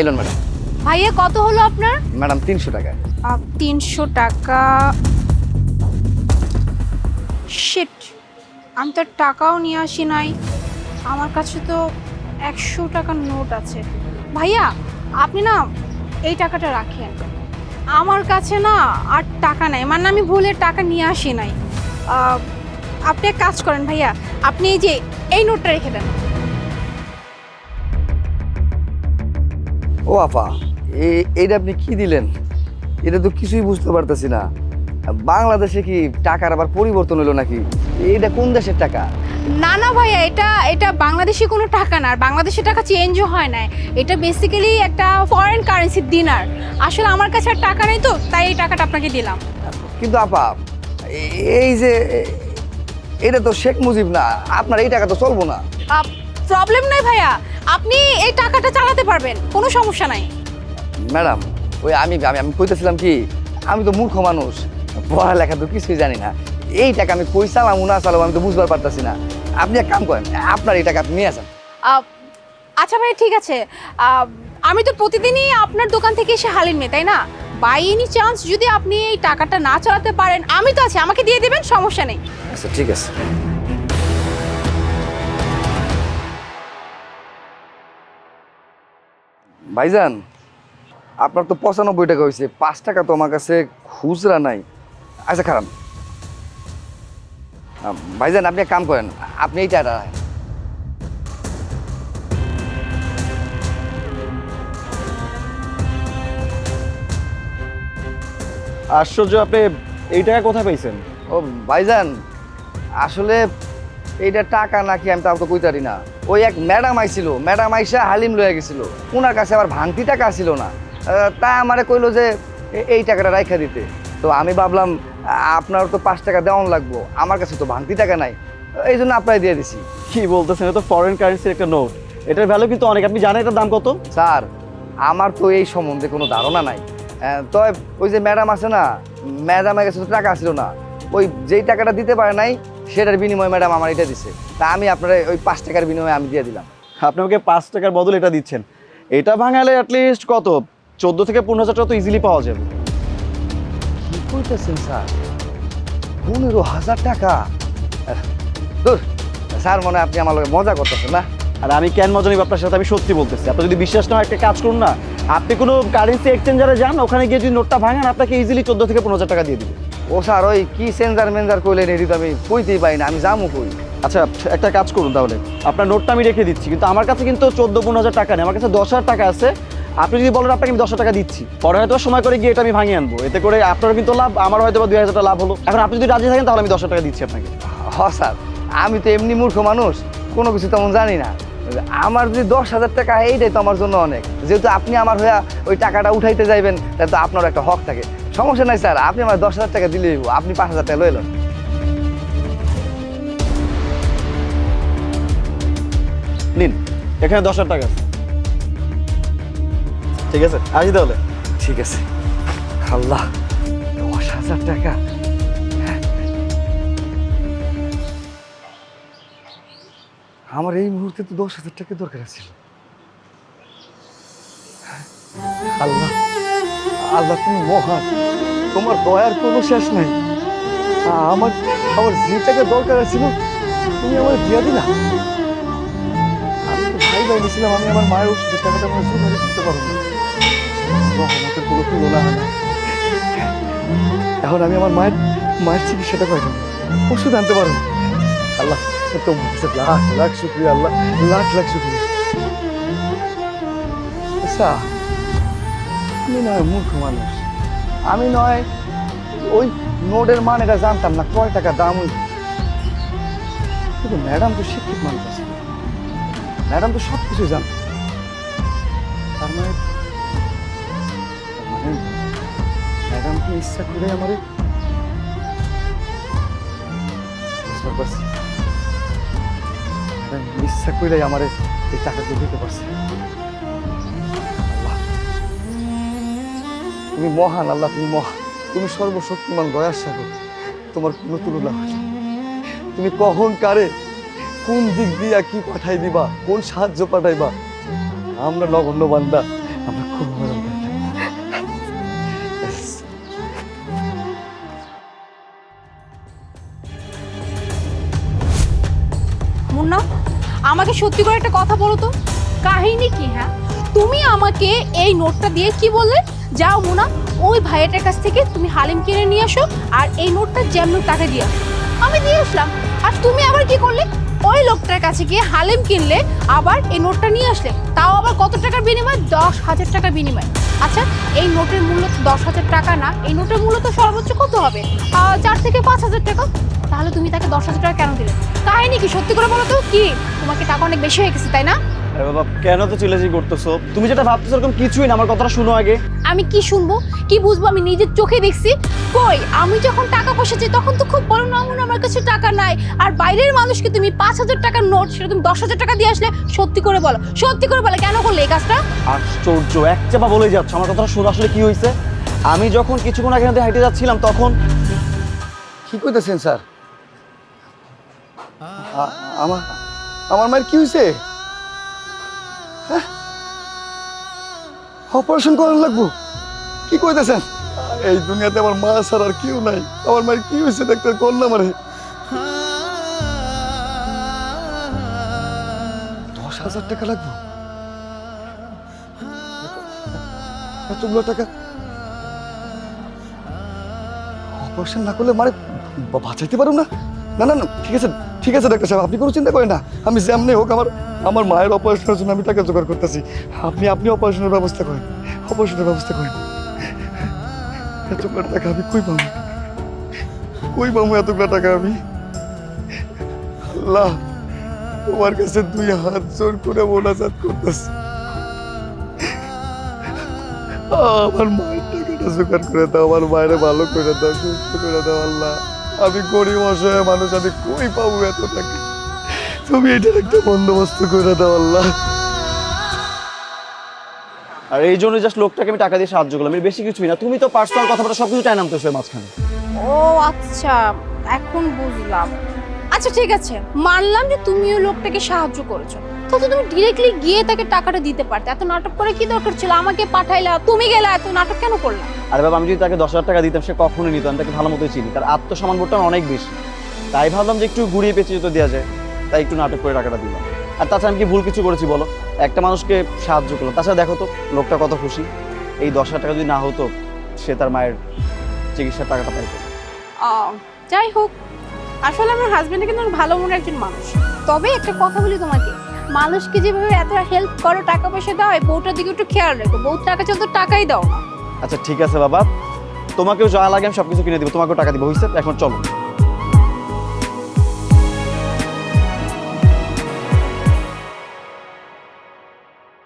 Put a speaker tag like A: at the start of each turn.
A: এলেন ম্যাডাম।
B: ভাইয়া কত হলো আপনার?
A: ম্যাডাম তিনশো টাকা।
B: তিনশো টাকা। শিট আমি তো টাকাও নিয়ে আসি নাই। আমার কাছে তো একশো টাকার নোট আছে। ভাইয়া আপনি না এই টাকাটা রাখেন। আমার কাছে না আর টাকা নাই মানে আমি ভুলে টাকা নিয়ে আসি নাই। আপনি এক কাজ করেন ভাইয়া আপনি এই যে এই নোটটা রেখে দেন।
A: ও আপা এইটা আপনি কি দিলেন? এটা তো কিছুই বুঝতে পারতেছি না। বাংলাদেশে কি টাকার আবার পরিবর্তন হলো নাকি? এটা কোন দেশের টাকা?
B: না না ভাইয়া এটা এটা বাংলাদেশি কোনো টাকা না। আর বাংলাদেশের টাকা চেঞ্জও হয় না এটা বেসিক্যালি একটা ফরেন কারেন্সির দিনার আসলে আমার কাছে আর টাকা নেই তো তাই এই টাকাটা আপনাকে দিলাম।
A: কিন্তু আপা এই যে এটা তো শেখ মুজিব না। আপনার এই টাকা তো চলবো না।
B: প্রবলেম নাই ভাইয়া। আপনি এই টাকাটা চালাতে পারবেন কোনো সমস্যা নাই।
A: ম্যাডাম ওই আমি আমি আমি কইতেছিলাম কি আমি তো মূর্খ মানুষ পড়ালেখা তো কিছুই জানি না। এই টাকা আমি কই চালামু না চালাবো আমি তো বুঝবার পারতাছি না। আপনি এক কাম করেন আপনার এই টাকা আপনি নিয়ে আসেন।
B: আচ্ছা ভাই ঠিক আছে। আমি তো প্রতিদিনই আপনার দোকান থেকে এসে হালিম নিই তাই না? বাই এনি চান্স যদি আপনি এই টাকাটা না চালাতে পারেন আমি তো আছি আমাকে দিয়ে দেবেন সমস্যা নেই।
A: আচ্ছা ঠিক আছে। ভাইজান আপনার তো পঁচানব্বই টাকা হয়েছে পাঁচ টাকা তো আমার কাছে খুচরা নাই। আচ্ছা খারাপ। ভাইজান আপনি এক কাম করেন আপনি এই টাকা।
C: আশ্চর্য আপনি এই টাকা কোথায় পাইছেন?
A: ও ভাইজান আসলে এইটা টাকা নাকি আমি তাও তো কইতারি না। ওই এক ম্যাডাম আইছিল ম্যাডাম আইসা হালিম লয়ে গেছিল। ওনার কাছে আবার ভাঙতি টাকা ছিল না। তা আমারে কইলো যে এই টাকাটা রাইখা দিতে। তো আমি ভাবলাম আপনার তো পাঁচ টাকা দেওয়ান লাগবো। আমার কাছে তো ভাঙতি টাকা নাই। এই জন্য আপনার দিয়ে দিছি।
C: কি বলতেছেন এটা তো ফরেন কারেন্সির একটা নোট এটার ভ্যালু কিন্তু অনেক। আপনি জানেন এটার দাম কত?
A: স্যার আমার তো এই সম্বন্ধে কোনো ধারণা নাই। তবে ওই যে ম্যাডাম আছে না ম্যাডামের কাছে তো টাকা ছিল না। ওই যেই টাকাটা দিতে পারে নাই সেটার বিনিময়ে ম্যাডাম আমার এটা দিছে। তা আমি আপনার ওই পাঁচ টাকার বিনিময়ে আমি দিয়ে দিলাম।
C: আপনি আমাকে পাঁচ টাকার বদলে এটা দিচ্ছেন। এটা ভাঙালে অ্যাটলিস্ট কত? চোদ্দ থেকে পনেরো হাজার টাকা তো ইজিলি পাওয়া যাবে।
A: কি কইতেছেন স্যার? পনেরো হাজার টাকা? স্যার মনে হয় আপনি আমার লগে মজা করতেছেন না।
C: আর আমি কেন মজা নিব আপনার সাথে? আমি সত্যি বলতেছি। আপনি যদি বিশ্বাস না হয় একটা কাজ করুন না আপনি কোনো কারেন্সি এক্সচেঞ্জারে যান ওখানে গিয়ে যদি নোটটা ভাঙান আপনাকে ইজিলি চোদ্দ থেকে পনেরো হাজার টাকা দিয়ে দিবে।
A: ও স্যার ওই কি সেন্সার মেনজার কইলেন এটি তো আমি কইতেই পাই না আমি যামু কই?
C: আচ্ছা একটা কাজ করুন তাহলে। আপনার নোটটা আমি রেখে দিচ্ছি কিন্তু আমার কাছে কিন্তু চোদ্দ পনেরো হাজার টাকা নেই আমার কাছে দশ হাজার টাকা আছে। আপনি যদি বলেন আপনাকে আমি দশ টাকা দিচ্ছি পরে হয়তো সময় করে গিয়ে এটা আমি ভাঙিয়ে আনব। এতে করে আপনারও কিন্তু লাভ আমার হয়তো বা দুই হাজার টাকা লাভ হলো। এখন আপনি যদি রাজি থাকেন তাহলে আমি দশ টাকা দিচ্ছি আপনাকে।
A: হ স্যার আমি তো এমনি মূর্খ মানুষ কোনো কিছু তেমন জানি না। আমার যদি দশ হাজার টাকা এইটাই তো আমার জন্য অনেক। যেহেতু আপনি আমার হয়ে ওই টাকাটা উঠাইতে যাইবেন তাহলে তো আপনার একটা হক থাকে। সমস্যা নাই স্যার আপনি আমার দশ হাজার টাকা দিলেই আপনি পাঁচ হাজার টাকা লইলেন
C: নিন এখানে দশ হাজার টাকা আছে। ঠিক আছে আসি তাহলে।
A: ঠিক আছে। আল্লাহ দশ হাজার টাকা? আমার এই মুহূর্তে তো দশ হাজার টাকা দরকার ছিল আল্লাহ আল্লাহ, তুমি মহান। তোমার দয়ার কোনো শেষ নাই। আমার আমার যে টাকা দরকার ছিল তুমি আমার দিয়া দিলা। আমি তো ভাই ভাই নিয়েছিলাম, আমি আমার মায়ের ওষুধের টাকাটা আমার জোগাড় করতে পারব না। কোনো তুলনা হয় না। এখন আমি আমার মায়ের মায়ের চিকিৎসাটা পাই ওষুধ আনতে পারব। আল্লাহ কাছে লাখ লাখ শুক্রিয়া, আল্লাহ, লাখ লাখ শুক্রিয়া। আচ্ছা আমি নয় মূর্খ মানুষ। আমি নয়, ওই নোটের মান এটা জানতাম না, কয় টাকা দাম ওই। কিন্তু ম্যাডাম তো শিক্ষিত মানুষ আছে। ম্যাডাম তো সব কিছু জান। তার মানে মানে ম্যাডাম কি ইচ্ছা করে আমারে বুঝতে পারছি ইচ্ছা আমারে এই টাকাটা দিতে পারছি। তুমি মহান, আল্লাহ, তুমি মহান। তুমি সর্বশক্তিমান দয়ার সাগর। তোমার কোনো তুলনা হয় তুমি কখন কারে, কোন দিক দিয়া কি পাঠাই দিবা, কোন সাহায্য পাঠাইবা, আমরা নগণ্য বান্দা আমরা
B: মুন্না, আমাকে সত্যি করে একটা কথা বলো তো। কাহিনী কি হ্যাঁ? তুমি আমাকে এই নোটটা দিয়ে কি বললে? যাও মুনা ওই ভাইয়াটার কাছ থেকে তুমি হালিম কিনে নিয়ে আসো, আর এই নোটটা যেমন তাকে দিয়ে আসো। আমি দিয়ে আসলাম। আর তুমি আবার কি করলে? ওই লোকটার কাছে গিয়ে হালিম কিনলে আবার এই নোটটা নিয়ে আসলে। তাও আবার কত টাকার বিনিময়? দশ হাজার টাকার বিনিময়। আচ্ছা এই নোটের মূল্য তো দশ হাজার টাকা না, এই নোটের মূল্য তো সর্বোচ্চ কত হবে? চার থেকে পাঁচ হাজার টাকা। তাহলে তুমি তাকে দশ হাজার টাকা কেন দিলে? কাহিনী কি? সত্যি করে বলো তো? কি? তোমাকে টাকা অনেক বেশি হয়ে গেছে, তাই না?
C: আরে বাবা কেন তো চিলেজি করতেছো? তুমি যেটা ভাবতেছো এরকম কিছুই না আমার কথাটা শুনো আগে।
B: আমি কি শুনব? কি বুঝব? আমি নিজের চোখে দেখছি। কই? আমি যখন টাকা পয়সা চাই তখন তো খুব বড় নামুন আমার কাছে টাকা নাই। আর বাইরের মানুষকে তুমি পাঁচ হাজার টাকার নোট সেটা তুমি দশ হাজার টাকা দিয়ে আসলে সত্যি করে বলো। সত্যি করে বলো কেন করলে এই কাজটা?
C: আশ্চর্য এক চাপা বলে যাচ্ছ। আমার কথাটা শুনো আসলে কি হয়েছে আমি যখন কিছুক্ষণ আগে হাতে হাঁটে যাচ্ছিলাম তখন
A: কি কইতেছেন স্যার? আমার আমার মায়ের কি হয়েছে অপারেশন করার লাগবো। কি কইতেছেন? এই দুনিয়াতে আমার মা ছাড়া আর কেউ নাই। আমার মায়ের কি হয়েছে ডাক্তার কর না মারে দশ হাজার টাকা লাগবো। এতগুলো টাকা। অপারেশন না করলে মানে বাঁচাইতে পারুম না না না ঠিক আছে। ঠিক আছে ডাক্তার সাহেব, আপনি কোনো চিন্তা করেন না। আমি যেমনি হোক আমার আমার মায়ের অপারেশনের জন্য আমি টাকা জোগাড় করতেছি। আপনি আপনি অপারেশনের ব্যবস্থা করেন। অপারেশনের ব্যবস্থা করেন। এতগুলো টাকা আমি কই পাবো? কই পাবো এতগুলো টাকা আমি? আল্লাহ, তোমার কাছে দুই হাত জোর করে মোনাজাত করতেছি। আমার মায়ের টাকাটা জোগাড় করে দাও, আমার মায়ের ভালো করে দাও, সুস্থ করে দাও, আল্লাহ। আমি গরিব অসহায় মানুষ আমি কই পাবো এত টাকা তুমি এটার একটা বন্দোবস্ত করে দাও আল্লাহ।
C: আর এই জন্য জাস্ট লোকটাকে আমি টাকা দিয়ে সাহায্য করলাম। এর বেশি কিছুই না। তুমি তো পার্সোনাল কথাবার্তা সব কিছু টাই নামতেছো এর মাঝখানে।
B: ও আচ্ছা। এখন বুঝলাম। আচ্ছা ঠিক আছে। মানলাম যে তুমিও লোকটাকে সাহায্য করেছ। তো তো তুমি ডিরেক্টলি গিয়ে তাকে টাকাটা দিতে পারতে। এত নাটক করে কি দরকার ছিল? আমাকে পাঠাইলা তুমি গেলা এত নাটক কেন করলা?
C: আরে বাবা আমি যদি তাকে দশ হাজার টাকা দিতাম সে কখনোই নিত আমি তাকে ভালো মতোই চিনি। তার আত্মসম্মান বোধটা অনেক বেশি। তাই ভাবলাম যে একটু ঘুরিয়ে পেঁচিয়ে যদি দেওয়া যায়। তাই একটু নাটক করে টাকাটা দিলাম। আর তাছাড়া আমি কি ভুল কিছু করেছি বলো? একটা মানুষকে সাহায্য করল তাছাড়া দেখো তো লোকটা কত খুশি। এই দশ হাজার টাকা যদি না হতো সে তার মায়ের চিকিৎসার টাকাটা পাইতো।
B: আহ, যাই হোক। আসলে আমার হাজবেন্ড কিন্তু ভালো মনের একজন মানুষ। তবে একটা কথা বলি তোমাকে। মানুষকে যেভাবে এত হেল্প করো, টাকা পয়সা দাও বউটার দিকে একটু খেয়াল রেখো। বউ টাকা চলতে টাকাই দাও
C: আচ্ছা ঠিক আছে বাবা। তোমাকেও যা লাগে আমি সব কিছু কিনে দিব, তোমাকেও টাকা দিব হয়েছে এখন চলো।